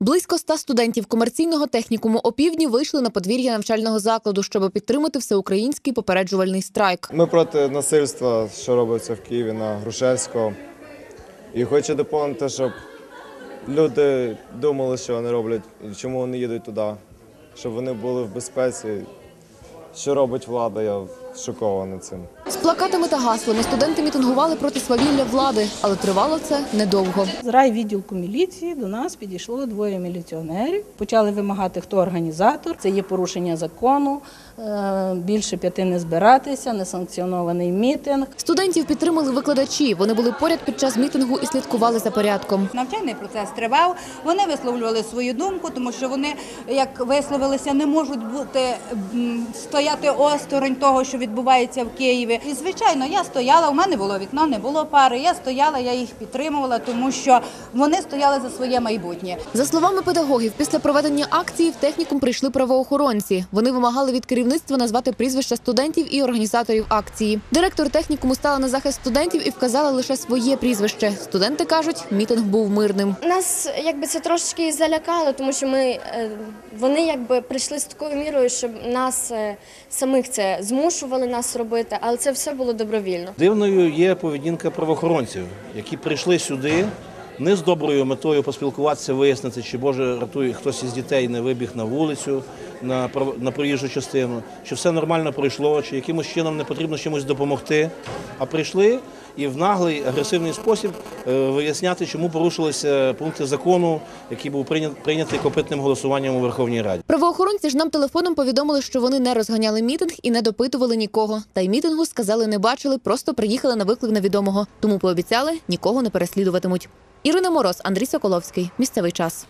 Близько ста студентів комерційного технікуму опівдні вийшли на подвір'я навчального закладу, щоб підтримати всеукраїнський попереджувальний страйк. Ми проти насильства, що робиться в Києві на Грушевського. І хочу доповнити, щоб люди думали, що вони роблять і чому вони їдуть туди, щоб вони були в безпеці. Що робить влада, я шокований цим. З плакатами та гаслами студенти мітингували проти свавілля влади, але тривало це недовго. З райвідділку міліції до нас підійшло двоє міліціонерів. Почали вимагати, хто організатор. Це є порушення закону. е, Більше п'яти не збиратися, несанкціонований мітинг. Студентів підтримали викладачі. Вони були поряд під час мітингу і слідкували за порядком. Навчальний процес тривав. Вони висловлювали свою думку, тому що вони, як висловилися, не можуть бути стояти осторонь того, що відбувається в Києві. І звичайно, я стояла. У мене було вікно, не було пари. Я стояла, я їх підтримувала, тому що вони стояли за своє майбутнє. За словами педагогів, після проведення акції в технікум прийшли правоохоронці. Вони вимагали від керівництва назвати прізвища студентів і організаторів акції. Директор технікуму стала на захист студентів і вказала лише своє прізвище. Студенти кажуть, мітинг був мирним. Нас якби це трошки залякало, тому що ми е, вони якби прийшли з такою мірою, щоб нас е, самих це змушували нас робити, але це все було добровільно. Дивною є поведінка правоохоронців, які прийшли сюди не з доброю метою поспілкуватися, вияснити, чи Боже рятує хтось із дітей не вибіг на вулицю, на на проїжджу частину, чи все нормально пройшло, чи якимось чином не потрібно чимось допомогти. А прийшли і в наглий агресивний спосіб е, виясняти, чому порушилися пункти закону, який був прийнят- прийнятий копитним голосуванням у Верховній Раді. Правоохоронці ж нам телефоном повідомили, що вони не розганяли мітинг і не допитували нікого. Та й мітингу сказали, не бачили, просто приїхали на виклик невідомого. Тому пообіцяли, нікого не переслідуватимуть. Ірина Мороз, Андрій Соколовський. Місцевий час.